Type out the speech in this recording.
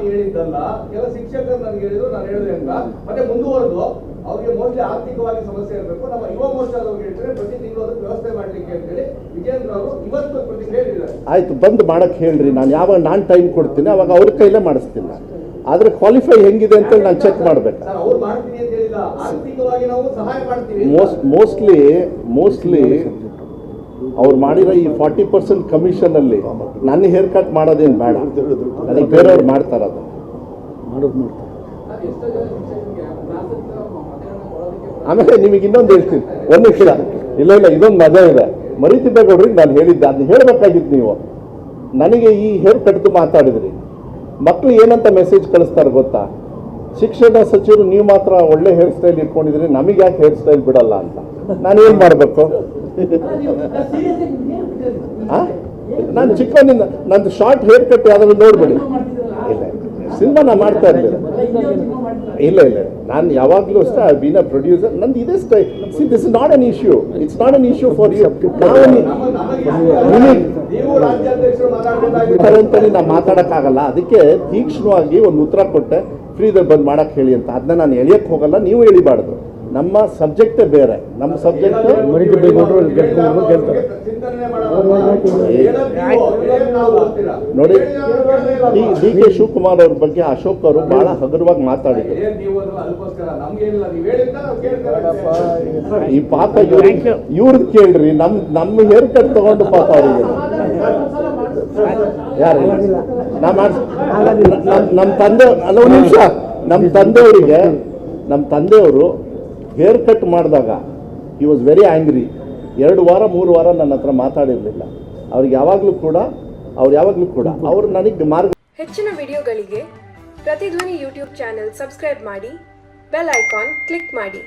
ನಾನು ಹೇಳಿದ್ದಲ್ಲ ಕೆಲ ಶಿಕ್ಷಕರು ನನ್ಗೆ ಹೇಳಿದ್ರು ನಾನು ಹೇಳಿದೆ ಅಂತ. ಮತ್ತೆ ಮುಂದುವರೆದು ಅವ್ರಿಗೆ ಮೋಸ್ಟ್ಲಿ ಆರ್ಥಿಕವಾಗಿ ಸಮಸ್ಯೆ ಇರಬೇಕು. ನಮ್ಮ ಯುವ ಮೋರ್ಚಾದವ್ರು ಹೇಳ್ತಾರೆ ಪ್ರತಿ ತಿಂಗಳು ಅದಕ್ಕೆ ವ್ಯವಸ್ಥೆ ಮಾಡ್ಲಿಕ್ಕೆ ಅಂತೇಳಿ ವಿಜೇಂದ್ರ ಅವರು ಇವತ್ತು ಪ್ರತಿಕ್ರಿಯೆ ಹೇಳಿದ್ದಾರೆ. ಆಯ್ತು ಬಂದು ಮಾಡಕ್ ಹೇಳ್ರಿ. ನಾನು ಯಾವಾಗ ನಾನು ಟೈಮ್ ಕೊಡ್ತೀನಿ ಅವಾಗ ಅವ್ರ ಕೈಲೇ ಮಾಡಿಸ್ತೀನಿ. ಆದ್ರೆ ಕ್ವಾಲಿಫೈ ಹೆಂಗಿದೆ ಅಂತ ನಾನು ಚೆಕ್ ಮಾಡ್ಬೇಕು. ಸರ್ ಅವ್ರು ಮಾಡ್ತೀನಿ ಅಂತ ಹೇಳಿಲ್ಲ. ಆರ್ಥಿಕವಾಗಿ ನಾವು ಸಹಾಯ ಮಾಡ್ತೀವಿ ಮೋಸ್ಟ್ ಮೋಸ್ಟ್ಲಿ ಮೋಸ್ಟ್ಲಿ ಅವ್ರು ಮಾಡಿರೋ ಈ ಫಾರ್ಟಿ ಪರ್ಸೆಂಟ್ ಕಮಿಷನಲ್ಲಿ ನನ್ನ ಹೇರ್ ಕಟ್ ಮಾಡೋದೇನು ಬೇಡ. ಅದಕ್ಕೆ ಬೇರೆಯವ್ರು ಮಾಡ್ತಾರೆ ಅದು. ಆಮೇಲೆ ನಿಮಗೆ ಇನ್ನೊಂದು ಹೇಳ್ತೀನಿ. ಒಂದು ನಿಮಿಷ. ಇಲ್ಲ ಇಲ್ಲ ಇದೊಂದು ಮಜಾ ಇದೆ. ಮರಿತಿದ್ದೇಗೌಡ್ರಿಗೆ ನಾನು ಹೇಳಿದ್ದೆ. ಅದನ್ನ ಹೇಳ್ಬೇಕಾಗಿತ್ತು ನೀವು. ನನಗೆ ಈ ಹೇರ್ ಕಟ್ದು ಮಾತಾಡಿದ್ರಿ. ಮಕ್ಕಳು ಏನಂತ ಮೆಸೇಜ್ ಕಳಿಸ್ತಾರೆ ಗೊತ್ತಾ? ಶಿಕ್ಷಣ ಸಚಿವರು ನೀವು ಮಾತ್ರ ಒಳ್ಳೆ ಹೇರ್ ಸ್ಟೈಲ್ ಇಟ್ಕೊಂಡಿದ್ರಿ ನಮಗೆ ಯಾಕೆ ಹೇರ್ ಸ್ಟೈಲ್ ಬಿಡಲ್ಲ ಅಂತ. ನಾನು ಏನು ಮಾಡಬೇಕು? ನಾನು ಚಿಕ್ಕವನಿಂದ, ನಂದು ಶಾರ್ಟ್ ಹೇರ್ ಕಟ್ ಯಾವ್ದಾದ್ರು ನೋಡ್ಬೇಡಿ. ಇಲ್ಲ ಸಿನಿಮಾ ನಾನು ಮಾಡ್ತಾ ಇರಲಿಲ್ಲ. ಇಲ್ಲ ಇಲ್ಲ. ನಾನು ಯಾವಾಗಲೂ ಅಷ್ಟೇ ಐ ಬೀನ್ ಅ ಪ್ರೊಡ್ಯೂಸರ್ ನಂದು ಇದೇ ಸ್ಟೈ see this is not an issue it's not an issue for you ಅಂತೇಳಿ ನಾವು ಮಾತಾಡೋಕ್ಕಾಗಲ್ಲ. ಅದಕ್ಕೆ ತೀಕ್ಷ್ಣವಾಗಿ ಒಂದು ಉತ್ತರ ಕೊಟ್ಟೆ. ಫ್ರೀದಲ್ಲಿ ಬಂದು ಮಾಡಕ್ಕೆ ಹೇಳಿ ಅಂತ. ಅದನ್ನ ನಾನು ಎಳಿಯಕ್ಕೆ ಹೋಗಲ್ಲ. ನೀವು ಎಳಿಬಾರ್ದು. ನಮ್ಮ ಸಬ್ಜೆಕ್ಟ್ ಬೇರೆ. ನಮ್ಮ ಸಬ್ಜೆಕ್ಟ್. ನೋಡಿ ಡಿ ಡಿ ಕೆ ಶಿವಕುಮಾರ್ ಅವ್ರ ಬಗ್ಗೆ ಅಶೋಕ್ ಅವರು ಬಹಳ ಹಗುರವಾಗಿ ಮಾತಾಡಿದ್ರು. ಈ ಪಾಪ ಇವ್ರ ಇವ್ರದ್ದು ಕೇಳ್ರಿ ನಮ್ ನಮ್ಮ ಹೇರ್ ಕಟ್ ತಗೊಂಡು ಪಾಪ ಅವ್ರಿಗೆ. ಯಾರು? ನಾ ನಮ್ಮ ತಂದೆ ಅಲ್ಲ ಒಂದು ನಿಮಿಷ. ನಮ್ಮ ತಂದೆಯವರಿಗೆ ನಮ್ಮ ತಂದೆಯವರು ಹೇರ್ ಕಟ್ ಮಾಡಿದಾಗ ಈ ವಾಸ್ ವೆರಿ ಆ್ಯಂಗ್ರಿ ಎರಡು ವಾರ, ಮೂರು ವಾರ ನನ್ನ ಹತ್ರ ಮಾತಾಡಿರಲಿಲ್ಲ. ಅವ್ರಿಗೆ ಯಾವಾಗಲೂ ಕೂಡ, ಅವ್ರು ಯಾವಾಗಲೂ ಕೂಡ, ಅವರು ನನಗೆ ಮಾರ್ಗ ಹೆಚ್ಚಿನ ವಿಡಿಯೋಗಳಿಗೆ ಪ್ರತಿಧ್ವನಿ ಯೂಟ್ಯೂಬ್ ಚಾನೆಲ್ ಸಬ್ಸ್ಕ್ರೈಬ್ ಮಾಡಿ, ಬೆಲ್ ಐಕಾನ್ ಕ್ಲಿಕ್ ಮಾಡಿ.